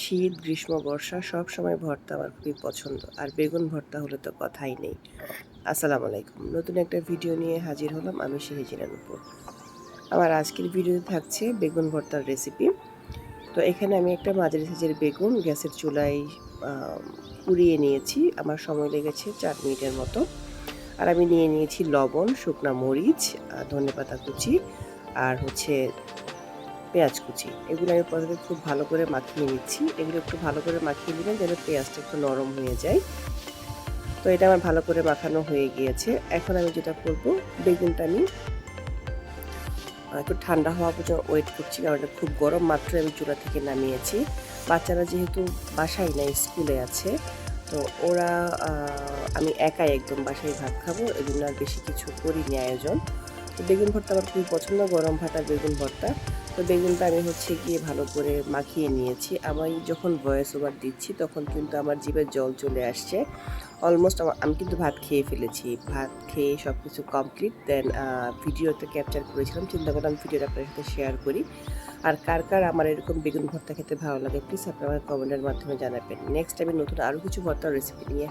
শীত, গ্রীষ্ম, বর্ষা সব সময় ভর্তা আমার খুবই পছন্দ। আর বেগুন ভর্তা হলে তো কথাই নেই। আসসালামু আলাইকুম। নতুন একটা ভিডিও নিয়ে হাজির হলাম আমি শেহেজিনার উপর। আমার আজকের ভিডিওতে থাকছে বেগুন ভর্তার রেসিপি তো এখানে আমি একটা মাঝারি সাইজের বেগুন গ্যাসের চুলায় পুড়িয়ে নিয়েছি। আমার সময় লেগেছে চার মিনিটের মতো। আর আমি নিয়ে নিয়েছি লবণ, শুকনা মরিচ ধনে পাতা কুচি, আর হচ্ছে পেঁয়াজ কুচি। এগুলো আমি প্রথমে খুব ভালো করে মাখিয়ে নিচ্ছি। এগুলো একটু ভালো করে মাখিয়ে নেবেন যেন পেঁয়াজটা একটু নরম হয়ে যায়। তো এটা আমার ভালো করে মাখানো হয়ে গিয়েছে। এখন আমি যেটা করব, বেগুনটা আমি একটু ঠান্ডা হওয়া পর্যন্ত ওয়েট করছি, কারণ এটা খুব গরম, মাত্র আমি চুলা থেকে নামিয়েছি। বাচ্চারা যেহেতু বাসায় নাই স্কুলে আছে, তো ওরা আমি একাই একদম বাসায় ভাত খাব জন্য আর বেশি কিছু করিনি আয়োজন। তো বেগুন ভর্তা আমার খুবই পছন্দ, গরম ভাত আর বেগুন ভর্তা। তো বেগুনটা আমি হচ্ছে গিয়ে ভালো করে মাখিয়ে নিয়েছি। আমি যখন ভয়েস ওভার দিচ্ছি, তখন কিন্তু আমার জিভে জল চলে আসছে। অলমোস্ট আমি কিন্তু ভাত খেয়ে ফেলেছি। ভাত খেয়ে সব কিছু কমপ্লিট দেন ভিডিওতে ক্যাপচার করেছিলাম। চিন্তা করলাম ভিডিওটা আপনার সাথে শেয়ার করি। আর কার কার আমার এরকম বেগুন ভর্তা খেতে ভালো লাগে প্লিজ আপনি আপনারা কমেন্টের মাধ্যমে জানাবেন। নেক্সট আমি নতুন আরও কিছু ভর্তার রেসিপি নিয়ে